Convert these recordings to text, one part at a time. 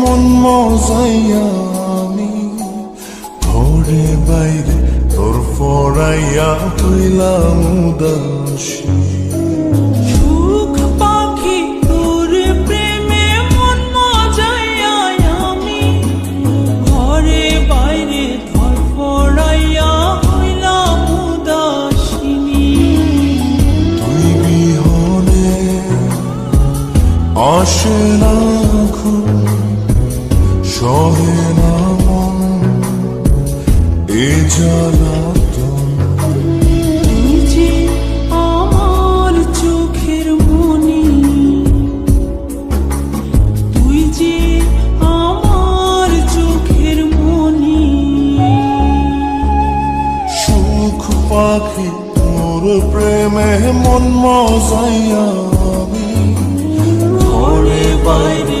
মন মজাইয়া আমি ঘরে বাইরে তোর ফরাইয়া হইলাম উদাসী। সুখ পাখি সহে না মন এ জ্বালাতন যে আমার চোখের মনি তুই যে আমার চোখের মনি। সুখ পাখি তোর প্রেমে মন মজাইয়া আমি। ঘরে বাইরে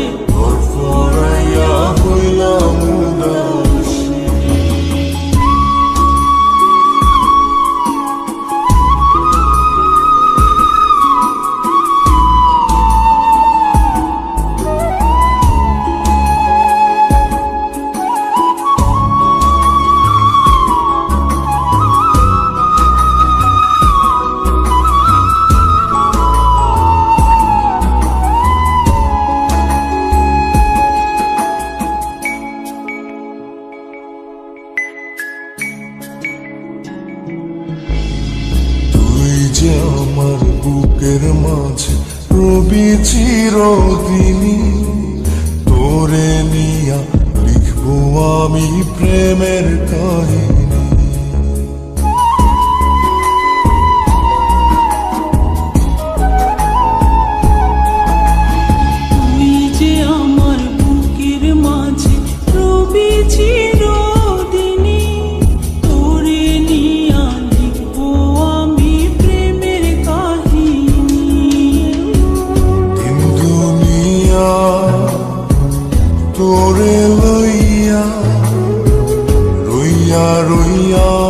যে আমার বুকের মাঝে রবি চিরদিনী তোরে নিয়া তোরে লইয়া রইয়া রইয়া